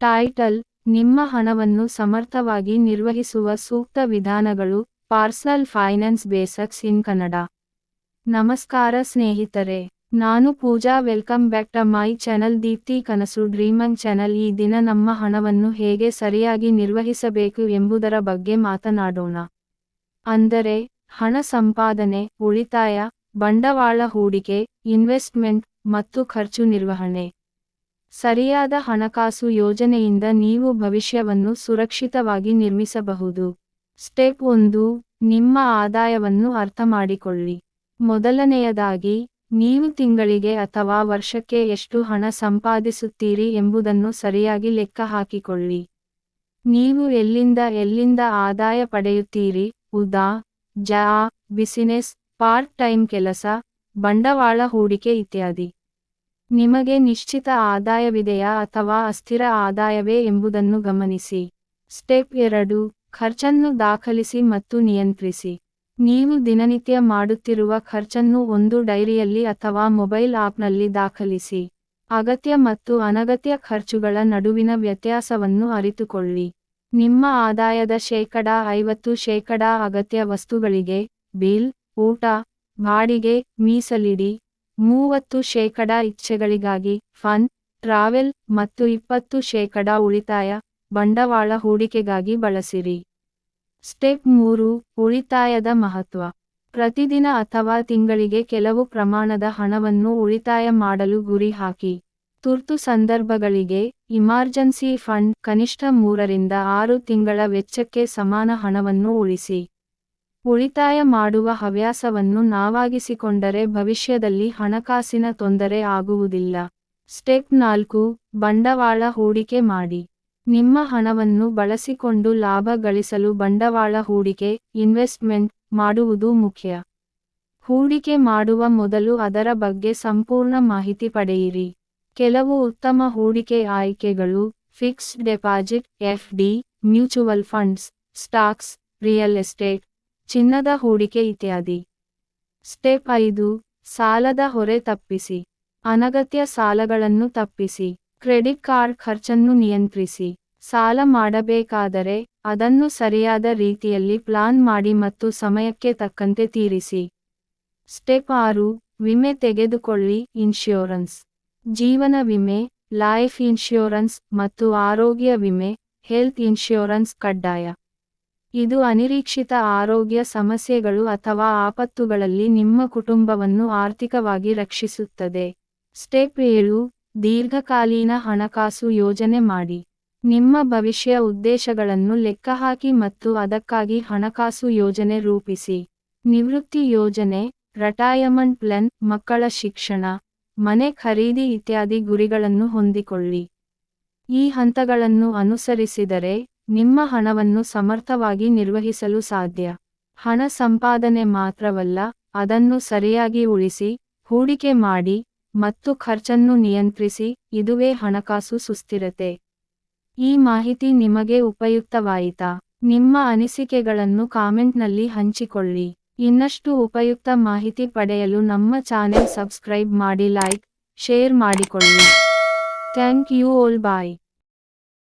Title, ನಿಮ್ಮ ಹಣವನ್ನು ಸಮರ್ಥವಾಗಿ ನಿರ್ವಹಿಸುವ ಸೂಕ್ತ ವಿಧಾನಗಳು ಪಾರ್ಸನಲ್ ಫೈನಾನ್ಸ್ ಬೇಸಕ್ಸ್ ಇನ್ ಕನ್ನಡ. ನಮಸ್ಕಾರ ಸ್ನೇಹಿತರೆ, ನಾನು Pooja welcome back to my channel Deepti ಕನಸು ಡ್ರೀಮಂಗ್ ಚಾನಲ್. ಈ ದಿನ ನಮ್ಮ ಹಣವನ್ನು ಹೇಗೆ ಸರಿಯಾಗಿ ನಿರ್ವಹಿಸಬೇಕು ಎಂಬುದರ ಬಗ್ಗೆ ಮಾತನಾಡೋಣ. ಅಂದರೆ, ಹಣ ಸಂಪಾದನೆ, ಉಳಿತಾಯ, ಬಂಡವಾಳ ಹೂಡಿಕೆ, ಇನ್ವೆಸ್ಟ್ಮೆಂಟ್ ಮತ್ತು ಖರ್ಚು ನಿರ್ವಹಣೆ. ಸರಿಯಾದ ಹಣಕಾಸು ಯೋಜನೆಯಿಂದ ನೀವು ಭವಿಷ್ಯವನ್ನು ಸುರಕ್ಷಿತವಾಗಿ ನಿರ್ಮಿಸಬಹುದು. ಸ್ಟೆಪ್ ಒಂದು, ನಿಮ್ಮ ಆದಾಯವನ್ನು ಅರ್ಥಮಾಡಿಕೊಳ್ಳಿ. ಮೊದಲನೆಯದಾಗಿ, ನೀವು ತಿಂಗಳಿಗೆ ಅಥವಾ ವರ್ಷಕ್ಕೆ ಎಷ್ಟು ಹಣ ಸಂಪಾದಿಸುತ್ತೀರಿ ಎಂಬುದನ್ನು ಸರಿಯಾಗಿ ಲೆಕ್ಕ ಹಾಕಿಕೊಳ್ಳಿ. ನೀವು ಎಲ್ಲಿಂದ ಎಲ್ಲಿಂದ ಆದಾಯ ಪಡೆಯುತ್ತೀರಿ? ಉದಾ, ಜಾ, ಬಿಸಿನೆಸ್, ಪಾರ್ಟ್ ಟೈಮ್ ಕೆಲಸ, ಬಂಡವಾಳ ಹೂಡಿಕೆ ಇತ್ಯಾದಿ. ನಿಮಗೆ ನಿಶ್ಚಿತ ಆದಾಯವಿದೆಯಾ ಅಥವಾ ಅಸ್ಥಿರ ಆದಾಯವೇ ಎಂಬುದನ್ನು ಗಮನಿಸಿ. ಸ್ಟೆಪ್ ಎರಡು, ಖರ್ಚನ್ನು ದಾಖಲಿಸಿ ಮತ್ತು ನಿಯಂತ್ರಿಸಿ. ನೀವು ದಿನನಿತ್ಯ ಮಾಡುತ್ತಿರುವ ಖರ್ಚನ್ನು ಒಂದು ಡೈರಿಯಲ್ಲಿ ಅಥವಾ ಮೊಬೈಲ್ ಆಪ್ನಲ್ಲಿ ದಾಖಲಿಸಿ. ಅಗತ್ಯ ಮತ್ತು ಅನಗತ್ಯ ಖರ್ಚುಗಳ ನಡುವಿನ ವ್ಯತ್ಯಾಸವನ್ನು ಅರಿತುಕೊಳ್ಳಿ. ನಿಮ್ಮ ಆದಾಯದ ಶೇಕಡಾ ಐವತ್ತು ಶೇಕಡಾ ಅಗತ್ಯ ವಸ್ತುಗಳಿಗೆ, ಬಿಲ್, ಊಟ, ಬಾಡಿಗೆ ಮೀಸಲಿಡಿ ಮೂವತ್ತು ಶೇಕಡಾ ಇಚ್ಛೆಗಳಿಗಾಗಿ ಫನ್, ಟ್ರಾವೆಲ್ ಮತ್ತು ಇಪ್ಪತ್ತು ಶೇಕಡಾ ಉಳಿತಾಯ ಬಂಡವಾಳ ಹೂಡಿಕೆಗಾಗಿ ಬಳಸಿರಿ. ಸ್ಟೆಪ್ ಮೂರು, ಉಳಿತಾಯದ ಮಹತ್ವ. ಪ್ರತಿದಿನ ಅಥವಾ ತಿಂಗಳಿಗೆ ಕೆಲವು ಪ್ರಮಾಣದ ಹಣವನ್ನು ಉಳಿತಾಯ ಮಾಡಲು ಗುರಿ ಹಾಕಿ. ತುರ್ತು ಸಂದರ್ಭಗಳಿಗೆ ಇಮರ್ಜೆನ್ಸಿ ಫಂಡ್ ಕನಿಷ್ಠ ಮೂರರಿಂದ ಆರು ತಿಂಗಳ ವೆಚ್ಚಕ್ಕೆ ಸಮಾನ ಹಣವನ್ನು ಉಳಿಸಿ. ಉಳಿತಾಯ ಮಾಡುವ ಹವ್ಯಾಸವನ್ನು ನಾವಾಗಿಸಿಕೊಂಡರೆ ಭವಿಷ್ಯದಲ್ಲಿ ಹಣಕಾಸಿನ ತೊಂದರೆ ಆಗುವುದಿಲ್ಲ. ಸ್ಟೆಪ್ ನಾಲ್ಕು, ಬಂಡವಾಳ ಹೂಡಿಕೆ ಮಾಡಿ. ನಿಮ್ಮ ಹಣವನ್ನು ಬಳಸಿಕೊಂಡು ಲಾಭ ಗಳಿಸಲು ಬಂಡವಾಳ ಹೂಡಿಕೆ, ಇನ್ವೆಸ್ಟ್ಮೆಂಟ್ ಮಾಡುವುದು ಮುಖ್ಯ. ಹೂಡಿಕೆ ಮಾಡುವ ಮೊದಲು ಅದರ ಬಗ್ಗೆ ಸಂಪೂರ್ಣ ಮಾಹಿತಿ ಪಡೆಯಿರಿ. ಕೆಲವು ಉತ್ತಮ ಹೂಡಿಕೆ ಆಯ್ಕೆಗಳು, fixed deposit FD mutual funds, stocks, real estate ಚಿನ್ನದ ಹೂಡಿಕೆ ಇತ್ಯಾದಿ. ಸ್ಟೆಪ್ ಐದು, ಸಾಲದ ಹೊರೆ ತಪ್ಪಿಸಿ. ಅನಗತ್ಯ ಸಾಲಗಳನ್ನು ತಪ್ಪಿಸಿ. ಕ್ರೆಡಿಟ್ ಕಾರ್ಡ್ ಖರ್ಚನ್ನು ನಿಯಂತ್ರಿಸಿ. ಸಾಲ ಮಾಡಬೇಕಾದರೆ ಅದನ್ನು ಸರಿಯಾದ ರೀತಿಯಲ್ಲಿ ಪ್ಲಾನ್ ಮಾಡಿ ಮತ್ತು ಸಮಯಕ್ಕೆ ತಕ್ಕಂತೆ ತೀರಿಸಿ. ಸ್ಟೆಪ್ ಆರು, ವಿಮೆ ತೆಗೆದುಕೊಳ್ಳಿ, ಇನ್ಶೂರೆನ್ಸ್. ಜೀವನ ವಿಮೆ, ಲೈಫ್ ಇನ್ಶೂರೆನ್ಸ್ ಮತ್ತು ಆರೋಗ್ಯ ವಿಮೆ, ಹೆಲ್ತ್ ಇನ್ಶೂರೆನ್ಸ್ ಕಡ್ಡಾಯ. ಇದು ಅನಿರೀಕ್ಷಿತ ಆರೋಗ್ಯ ಸಮಸ್ಯೆಗಳು ಅಥವಾ ಆಪತ್ತುಗಳಲ್ಲಿ ನಿಮ್ಮ ಕುಟುಂಬವನ್ನು ಆರ್ಥಿಕವಾಗಿ ರಕ್ಷಿಸುತ್ತದೆ. ಸ್ಟೆಪ್ ಏಳು, ದೀರ್ಘಕಾಲೀನ ಹಣಕಾಸು ಯೋಜನೆ ಮಾಡಿ. ನಿಮ್ಮ ಭವಿಷ್ಯ ಉದ್ದೇಶಗಳನ್ನು ಲೆಕ್ಕಹಾಕಿ ಮತ್ತು ಅದಕ್ಕಾಗಿ ಹಣಕಾಸು ಯೋಜನೆ ರೂಪಿಸಿ. ನಿವೃತ್ತಿ ಯೋಜನೆ, ರಿಟೈರ್ಮೆಂಟ್ ಪ್ಲಾನ್, ಮಕ್ಕಳ ಶಿಕ್ಷಣ, ಮನೆ ಖರೀದಿ ಇತ್ಯಾದಿ ಗುರಿಗಳನ್ನು ಹೊಂದಿಕೊಳ್ಳಿ. ಈ ಹಂತಗಳನ್ನು ಅನುಸರಿಸಿದರೆ ನಿಮ್ಮ ಹಣವನ್ನು ಸಮರ್ಥವಾಗಿ ನಿರ್ವಹಿಸಲು ಸಾಧ್ಯ. ಹಣ ಸಂಪಾದನೆ ಮಾತ್ರವಲ್ಲ, ಅದನ್ನು ಸರಿಯಾಗಿ ಉಳಿಸಿ, ಹೂಡಿಕೆ ಮಾಡಿ, ಮತ್ತು ಖರ್ಚನ್ನು ನಿಯಂತ್ರಿಸಿ, ಇದುವೇ ಹಣಕಾಸು ಸುಸ್ಥಿರತೆ. ಈ ಮಾಹಿತಿ ನಿಮಗೆ ಉಪಯುಕ್ತವಾಯಿತಾ. ನಿಮ್ಮ ಅನಿಸಿಕೆಗಳನ್ನು ಕಾಮೆಂಟ್ನಲ್ಲಿ ಹಂಚಿಕೊಳ್ಳಿ. ಇನ್ನಷ್ಟು ಉಪಯುಕ್ತ ಮಾಹಿತಿ ಪಡೆಯಲು ನಮ್ಮ ಚಾನೆಲ್ ಸಬ್ಸ್ಕ್ರೈಬ್ ಮಾಡಿ ಲೈಕ್, ಶೇರ್ ಮಾಡಿಕೊಳ್ಳಿ. Thank you all bye.